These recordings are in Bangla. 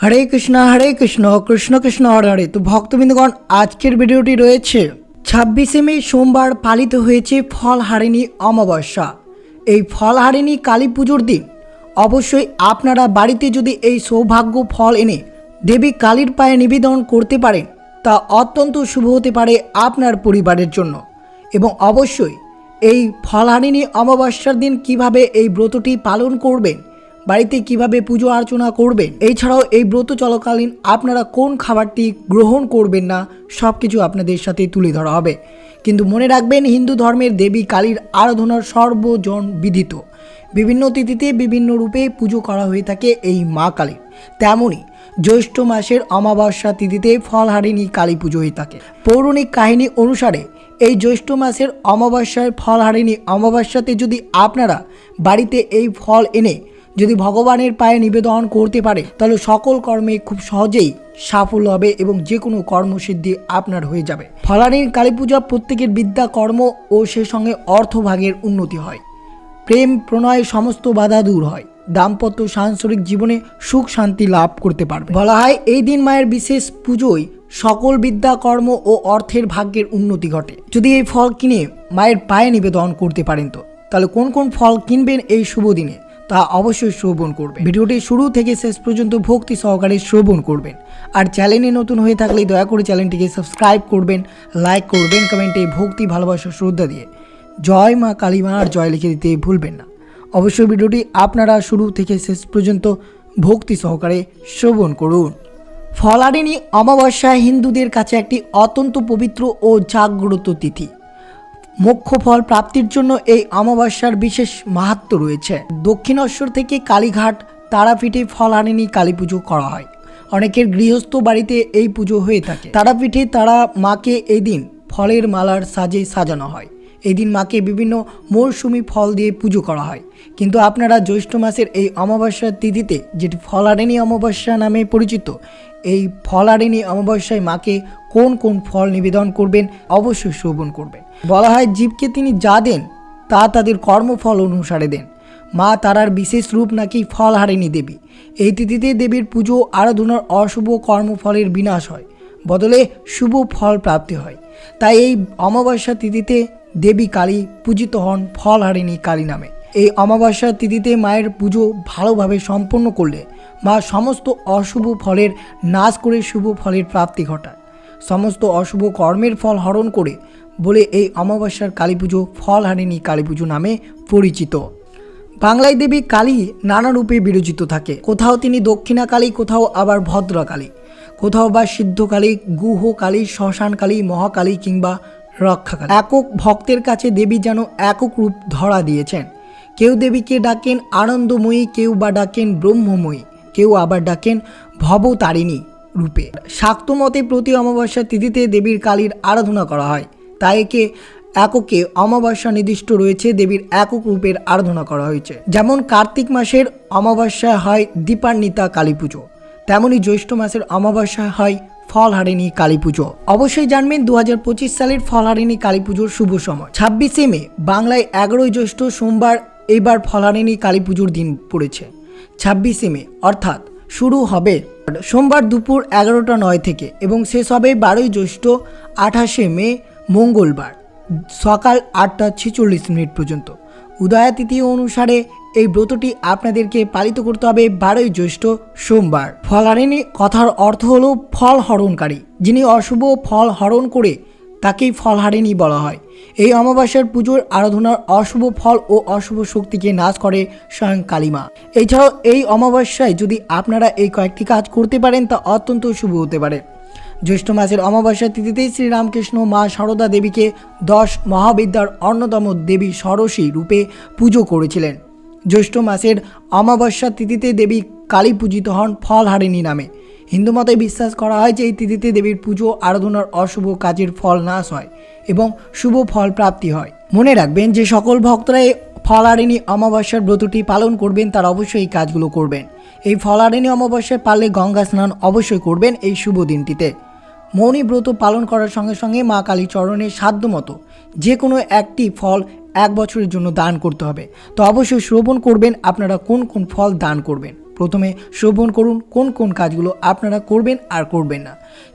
হরে কৃষ্ণ হরে কৃষ্ণ কৃষ্ণ কৃষ্ণ, হরে হরে। তো ভক্তবৃন্দগণ, আজকের ভিডিওটি রয়েছে। ছাব্বিশে মে সোমবার পালিত হয়েছে ফলহারিণী অমাবস্যা। এই ফলহারিণী কালী পুজোর দিন অবশ্যই আপনারা বাড়িতে যদি এই সৌভাগ্য ফল এনে দেবী কালীর পায়ে নিবেদন করতে পারেন, তা অত্যন্ত শুভ হতে পারে আপনার পরিবারের জন্য। এবং অবশ্যই এই ফলহারিণী অমাবস্যার দিন কীভাবে এই ব্রতটি পালন করবেন বাড়িতে কীভাবে পুজো অর্চনা করবেন? এছাড়াও এই ব্রত চলাকালীন আপনারা কোন খাবারটি গ্রহণ করবেন না সব কিছু আপনাদের সাথে তুলে ধরা হবে। কিন্তু মনে রাখবেন, হিন্দু ধর্মের দেবী কালীর আরাধনার সর্বজন বিদিত। বিভিন্ন তিথিতে বিভিন্ন রূপে পুজো করা হয়ে থাকে এই মা কালীর। তেমনই জ্যৈষ্ঠ মাসের অমাবস্যা তিথিতে ফলহারিণী কালী পুজো হয়ে থাকে। পৌরাণিক কাহিনী অনুসারে এই জ্যৈষ্ঠ মাসের অমাবস্যায় ফলহারিণী অমাবস্যাতে যদি আপনারা বাড়িতে এই ফল এনে যদি ভগবানের পায়ে নিবেদন করতে পারে, তাহলে সকল কর্মে খুব সহজেই সাফল্য হবে এবং যে কোনো কর্মসিদ্ধি আপনার হয়ে যাবে। ফলানির কালী পূজা প্রত্যেকের বিদ্যা, কর্ম ও সে সঙ্গে অর্থভাগের উন্নতি হয়। প্রেম, প্রণয় সমস্ত বাধা দূর হয়। দাম্পত্য সাংসারিক জীবনে সুখ শান্তি লাভ করতে পারবে। বলা হয়, এই দিন মায়ের বিশেষ পুজোয় সকল বিদ্যা, কর্ম ও অর্থের ভাগ্যের উন্নতি ঘটে। যদি এই ফল কিনে মায়ের পায়ে নিবেদন করতে পারেন তো, তাহলে কোন কোন ফল কিনবেন এই শুভ দিনে? তা অবশ্যই শ্রবণ করবেন। ভিডিওটি শুরু থেকে শেষ পর্যন্ত ভক্তি সহকারে শ্রবণ করবেন। আর চ্যানেলে নতুন হয়ে থাকলে দয়া করে চ্যানেলটিকে সাবস্ক্রাইব করবেন, লাইক করবেন, কমেন্টে ভক্তি, ভালোবাসা, শ্রদ্ধা দিয়ে। জয় মা কালীমা আর জয় লিখে দিতে ভুলবেন না। অবশ্যই ভিডিওটি আপনারা শুরু থেকে শেষ পর্যন্ত ভক্তি সহকারে শ্রবণ করুন। ফলারিণী অমাবস্যা হিন্দুদের কাছে একটি অত্যন্ত পবিত্র ও জাগ্রত তিথি। মোক্ষ ফল প্রাপ্তির জন্য এই অমাবস্যার বিশেষ মাহাত্ম রয়েছে। দক্ষিণেশ্বর থেকে কালীঘাট তারাপীঠে ফলহারিণী কালী পুজো করা হয়। অনেকের গৃহস্থ বাড়িতে এই পুজো হয়ে থাকে। তারাপীঠে তারা মাকে এই দিন ফলের মালার সাজে সাজানো হয়। এই দিন মাকে বিভিন্ন মরশুমি ফল দিয়ে পুজো করা হয়। কিন্তু আপনারা জ্যৈষ্ঠ মাসের এই অমাবস্যার তিথিতে, যেটি ফলারিণী অমাবস্যা নামে পরিচিত, এই ফলারিণী অমাবস্যায় মাকে কোন কোন ফল নিবেদন করবেন অবশ্যই শ্রবণ করবেন। বলা হয় জীবকে তিনি যা দেন, তা তাদের কর্মফল অনুসারে দেন। মা তারার বিশেষ রূপ নাকি ফলহারিণী দেবী। এই তিথিতে দেবীর পুজো, আরাধনার অশুভ কর্মফলের বিনাশ হয়। বদলে শুভ ফল প্রাপ্তি হয়। তাই এই অমাবস্যা তিথিতে দেবী কালী পূজিত হন ফলহারিণী কালী নামে। এই অমাবস্যা তিথিতে মায়ের পুজো ভালোভাবে সম্পন্ন করলে মা সমস্ত অশুভ ফলের নাশ করে শুভ ফলের প্রাপ্তি ঘটায়। সমস্ত অশুভ কর্মের ফল হরণ করে বলে এই অমাবস্যার কালী পুজো ফলহারিণী কালী পুজো নামে পরিচিত। বাংলায় দেবী কালী নানা রূপে বিরচিত থাকে। কোথাও তিনি দক্ষিণা কালী, কোথাও আবার ভদ্রা কালী। কোথাও বা সিদ্ধ কালী, গুহ কালী, শ্মশান কালী মহাকালী কিংবা রক্ষাকালী একক ভক্তের কাছে দেবী যেন একক রূপ ধরা দিয়েছেন। কেউ দেবীকে ডাকেন আনন্দময়ী, কেউ বা ডাকেন ব্রহ্মময়ী, কেউ আবার ডাকেন ভবতারিণী। রূপে। শাক্ত মতে প্রতি অমাবস্যা তিথিতে দেবীর কালীর আরাধনা করা হয়। তাই একে এককে অমাবস্যা নির্দিষ্ট রয়েছে, দেবীর একক রূপের আরাধনা করা হয়েছে। যেমন কার্তিক মাসের অমাবস্যায় হয় দীপান্বিতা কালী পুজো তেমনই জ্যৈষ্ঠ মাসের অমাবস্যায় হয় ফলহারিণী কালী পুজো। অবশ্যই জানবেন দু হাজার পঁচিশ সালের ফলহারিণী কালী পুজোর শুভ সময়। ছাব্বিশে মে, বাংলায় এগারোই জ্যৈষ্ঠ সোমবার এইবার ফলহারিণী কালী পুজোর দিন পড়েছে। ছাব্বিশে মে, অর্থাৎ শুরু হবে। সোমবার দুপুর এগারোটা নয় থেকে এবং শেষ হবে বারোই জ্যৈষ্ঠ আঠাশে মে, মঙ্গলবার সকাল আটটা ছেচল্লিশ মিনিট পর্যন্ত। উদয়াতিথি অনুসারে এই ব্রতটি আপনাদেরকে পালিত করতে হবে বারোই জ্যৈষ্ঠ সোমবার। ফলারিণী কথার অর্থ হলো ফল হরণকারী। যিনি অশুভ ফল হরণ করে তাকেই ফলহারিণী বলা হয়। এই অমাবস্যার পুজোর আরাধনার অশুভ ফল ও অশুভ শক্তিকে নাশ করে স্বয়ং কালীমা। এছাড়াও এই অমাবস্যায় যদি আপনারা এই কয়েকটি কাজ করতে পারেন, তা অত্যন্ত শুভ হতে পারে। জ্যৈষ্ঠ মাসের অমাবস্যা তিথিতেই শ্রীরামকৃষ্ণ মা সারদা দেবীকে দশ মহাবিদ্যার অন্যতম দেবী ষোড়শী রূপে পুজো করেছিলেন। জ্যৈষ্ঠ মাসের অমাবস্যা তিথিতে দেবী কালী পূজিত হন ফলহারিণী নামে। হিন্দু মতে বিশ্বাস করা হয় যে এই তিথিতে দেবীর পুজো, আরাধনার অশুভ কাজের ফল নাশ হয় এবং শুভ ফল প্রাপ্তি হয়। মনে রাখবেন যে সকল ভক্তরা এই ফলারিণী অমাবস্যার ব্রতটি পালন করবেন, তারা অবশ্যই এই কাজগুলো করবেন। এই ফলারিণী অমাবস্যায় পারলে গঙ্গা স্নান অবশ্যই করবেন এই শুভ দিনটিতে। মৌনী ব্রত পালন করার সঙ্গে সঙ্গে মা কালী চরণে সাধ্যমতো যে কোনো একটি ফল এক বছরের জন্য দান করতে হবে। তো অবশ্যই শ্রবণ করবেন, আপনারা কোন কোন ফল দান করবেন। প্রথমে শ্রবণ করুন কোন কোন কাজগুলো আপনারা করবেন আর করবেন না।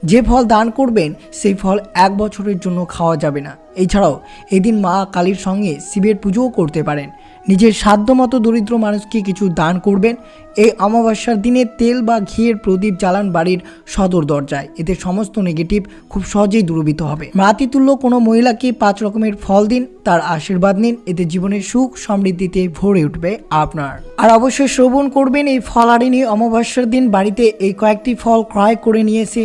যে ফল দান করবেন, সেই ফল এক বছরের জন্য খাওয়া যাবে না। এছাড়াও এদিন মা কালীর সঙ্গে শিবের পুজোও করতে পারেন। নিজের সাধ্যমতো দরিদ্র মানুষকে কিছু দান করবেন। এই অমাবস্যার দিনে তেল বা ঘিয়ের প্রদীপ জ্বালান বাড়ির সদর দরজায়। এতে সমস্ত নেগেটিভ খুব সহজেই দূরীভূত হবে। মাতৃতুল্য কোনো মহিলাকে পাঁচ রকমের ফল দিন, তার আশীর্বাদ নিন। এতে জীবনের সুখ সমৃদ্ধিতে ভরে উঠবে আপনার। আর অবশ্যই শ্রবণ করবেন এই ফলারিণী অমাবস্যার দিন। বাড়িতে এই কয়েকটি ফল ক্রয় করে নিয়ে এসে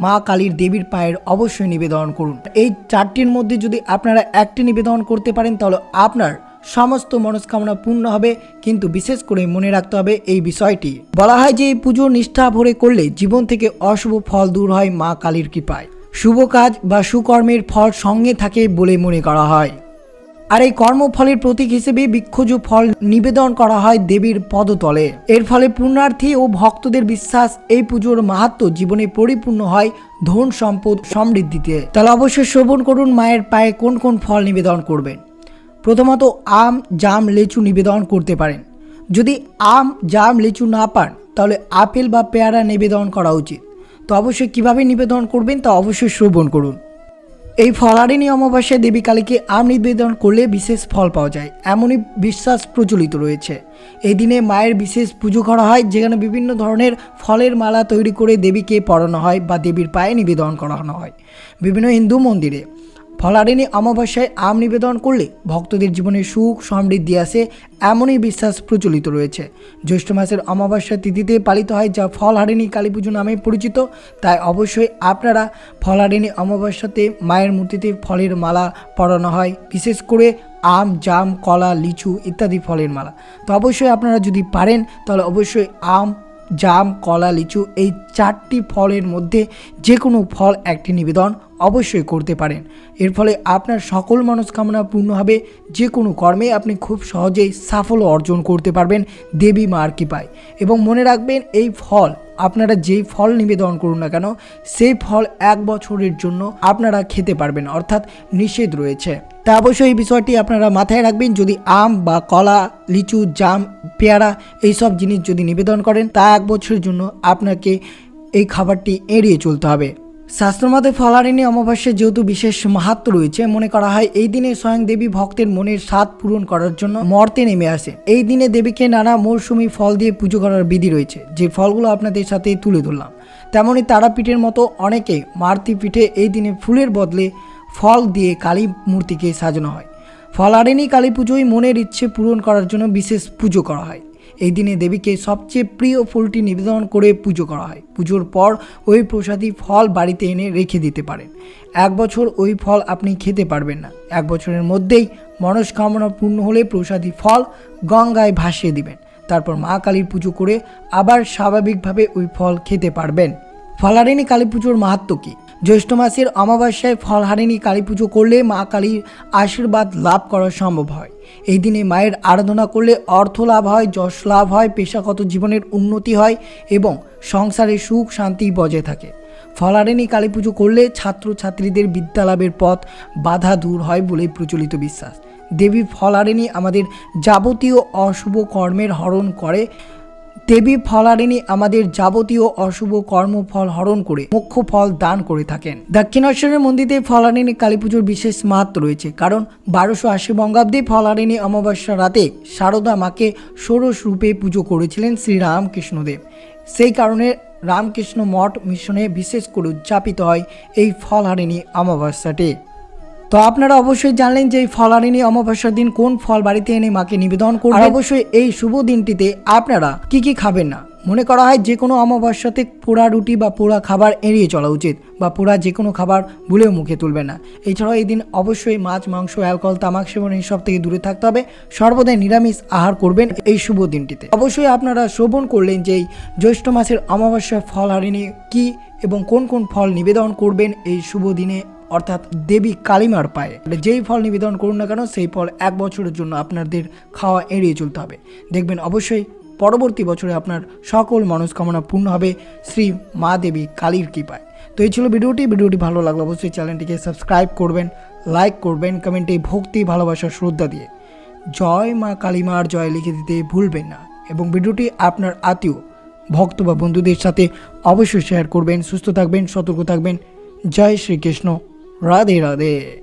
মা কালীর দেবীর পায়ের অবশ্যই নিবেদন করুন। এই চারটির মধ্যে যদি আপনারা একটি নিবেদন করতে পারেন, তাহলে আপনার সমস্ত মনস্কামনা পূর্ণ হবে, কিন্তু বিশেষ করে মনে রাখতে হবে এই বিষয়টি। বলা হয় যে এই পুজো নিষ্ঠা ভরে করলে জীবন থেকে অশুভ ফল দূর হয় মা কালীর কৃপায়। শুভ কাজ বা সুকর্মের ফল সঙ্গে থাকে বলে মনে করা হয়। আর এই কর্মফলের প্রতীক হিসেবে বৃক্ষজ ফল নিবেদন করা হয় দেবীর পদতলে। এর ফলে পুণ্যার্থী ও ভক্তদের বিশ্বাস এই পুজোর মাহাত্ম জীবনে পরিপূর্ণ হয় ধন সম্পদ সমৃদ্ধিতে। তাহলে অবশ্যই শ্রবণ করুন মায়ের পায়ে কোন কোন ফল নিবেদন করবেন। প্রথমত আম, জাম, লিচু নিবেদন করতে পারেন। যদি আম, জাম, লিচু না পান, তাহলে আপেল বা পেয়ারা নিবেদন করা উচিত। তো অবশ্যই কীভাবে নিবেদন করবেন তা অবশ্যই শ্রবণ করুন। এই ফলারিণী অমাবস্যায় দেবী কালীকে আম নিবেদন করলে বিশেষ ফল পাওয়া যায়, এমনই বিশ্বাস প্রচলিত রয়েছে। এই দিনে মায়ের বিশেষ পুজো করা হয়, যেখানে বিভিন্ন ধরনের ফলের মালা তৈরি করে দেবীকে পড়ানো হয় বা দেবীর পায়ে নিবেদন করানো হয়। বিভিন্ন হিন্দু মন্দিরে ফলারিণী অমাবস্যায় আম নিবেদন করলে ভক্তদের জীবনে সুখ সমৃদ্ধি আসে, এমনই বিশ্বাস প্রচলিত রয়েছে। জ্যৈষ্ঠ মাসের অমাবস্যা তিথিতে পালিত হয় যা ফলহারিণী কালী পুজো নামে পরিচিত। তাই অবশ্যই আপনারা ফলহারিণী অমাবস্যাতে মায়ের মূর্তিতে ফলের মালা পরানো হয়, বিশেষ করে আম, জাম, কলা, লিচু ইত্যাদি ফলের মালা। তো অবশ্যই আপনারা যদি পারেন, তাহলে অবশ্যই আম, জাম, কলা, লিচু এই চারটি ফলের মধ্যে যে কোনো ফল একটি নিবেদন অবশ্যই করতে পারেন। এর ফলে আপনার সকল মনস্কামনা পূর্ণ হবে। যে কোনো কর্মে আপনি খুব সহজেই সাফল্য অর্জন করতে পারবেন দেবী মার কৃপায়। এবং মনে রাখবেন, এই ফল, আপনারা যেই ফল নিবেদন করুন না কেন, সেই ফল এক বছরের জন্য আপনারা খেতে পারবেন, অর্থাৎ নিষেধ রয়েছে। তা অবশ্যই এই বিষয়টি আপনারা মাথায় রাখবেন, যদি আম বা কলা, লিচু, জাম, পেয়ারা এইসব জিনিস যদি নিবেদন করেন, তা এক বছরের জন্য আপনাকে এই খাবারটি এড়িয়ে চলতে হবে। শাস্ত্রমতে ফলারিণী অমাবস্যার যেহেতু বিশেষ মাহাত্ম রয়েছে, মনে করা হয় এই দিনে স্বয়ং দেবী ভক্তের মনের স্বাদ পূরণ করার জন্য মর্তে নেমে আসে এই দিনে দেবীকে নানা মৌসুমি ফল দিয়ে পুজো করার বিধি রয়েছে, যে ফলগুলো আপনাদের সাথে তুলে ধরলাম। তেমনই তারাপীঠের মতো অনেকে মারতি পিঠে এই দিনে ফুলের বদলে ফল দিয়ে কালী মূর্তিকে সাজানো হয়। ফলারিণী কালী পুজোয় মনের ইচ্ছে পূরণ করার জন্য বিশেষ পুজো করা হয়। এই দিনে দেবীকে সবচেয়ে প্রিয় ফুলটি নিবেদন করে পুজো করা হয়। পুজোর পর ওই প্রসাদী ফল বাড়িতে এনে রেখে দিতে পারেন। এক বছর ওই ফল আপনি খেতে পারবেন না। এক বছরের মধ্যেই মনস্কামনা পূর্ণ হলে প্রসাদী ফল গঙ্গায় ভাসিয়ে দিবেন। তারপর মা কালীর পুজো করে আবার স্বাভাবিকভাবে ওই ফল খেতে পারবেন। ফলারিণী কালী পুজোর মাহাত্ম কী? জ্যৈষ্ঠ মাসের অমাবস্যায় ফলহারিণী কালী পুজো করলে মা কালীর আশীর্বাদ লাভ করা সম্ভব হয়। এই দিনে মায়ের আরাধনা করলে অর্থ লাভ হয়, যশ লাভ হয়, পেশাগত জীবনের উন্নতি হয় এবং সংসারে সুখ শান্তি বজায় থাকে। ফলারেনি কালী পুজো করলে ছাত্রছাত্রীদের বিদ্যালাভের পথ বাধা দূর হয় বলে প্রচলিত বিশ্বাস। দেবী ফলারেনি আমাদের যাবতীয় অশুভ কর্মের হরণ করে দেবী ফলারিণী আমাদের যাবতীয় অশুভ কর্মফল হরণ করে মুখ্য ফল দান করে থাকেন। দক্ষিণেশ্বরের মন্দিরে ফলারিণী কালী পুজোর বিশেষ মাহাত্ম রয়েছে, কারণ বারোশো আশি বঙ্গাব্দে ফলারিণী অমাবস্যা রাতে শারদা মাকে ষোড়শ রূপে পুজো করেছিলেন শ্রীরামকৃষ্ণদেব সেই কারণে রামকৃষ্ণ মঠ মিশনে বিশেষ করে উদযাপিত হয় এই ফলহারিণী অমাবস্যাটি। তো আপনারা অবশ্যই জানলেন যে এই ফলারিণী অমাবস্যার দিন কোন ফল বাড়িতে এনে মাকে নিবেদন করবেন আর অবশ্যই এই শুভ দিনটিতে আপনারা কি কি খাবেন না? মনে করা হয় যে কোনো অমাবস্যাতে পোড়া রুটি বা পোড়া খাবার এড়িয়ে চলা উচিত বা পোড়া যে কোনো খাবার ভুলেও মুখে তুলবে না। এছাড়াও এই দিন অবশ্যই মাছ, মাংস, অ্যালকোহল, তামাক সেবন এইসব থেকে দূরে থাকতে হবে। সর্বদাই নিরামিষ আহার করবেন এই শুভ দিনটিতে। অবশ্যই আপনারা শ্রবণ করলেন যে এই জ্যৈষ্ঠ মাসের অমাবস্যা ফল হারিণী কি এবং কোন কোন ফল নিবেদন করবেন এই শুভ দিনে অর্থাৎ দেবী কালিমার পায়ে। যেই ফল নিবেদন করুন না কেন, সেই ফল এক বছরের জন্য আপনাদের খাওয়া এড়িয়ে চলতে হবে। দেখবেন অবশ্যই পরবর্তী বছরে আপনার সকল মনস্কামনা পূর্ণ হবে শ্রী মা দেবী কালীর কৃপায়। তো এই ছিল ভিডিওটি। ভিডিওটি ভালো লাগল অবশ্যই চ্যানেলটিকে সাবস্ক্রাইব করবেন, লাইক করবেন, কমেন্টে ভক্তি, ভালোবাসা, শ্রদ্ধা দিয়ে। জয় মা কালীমার জয় লিখে দিতে ভুলবেন না। এবং ভিডিওটি আপনার আত্মীয়, ভক্ত বা বন্ধুদের সাথে অবশ্যই শেয়ার করবেন, সুস্থ থাকবেন, সতর্ক থাকবেন। জয় শ্রীকৃষ্ণ। राधे राधे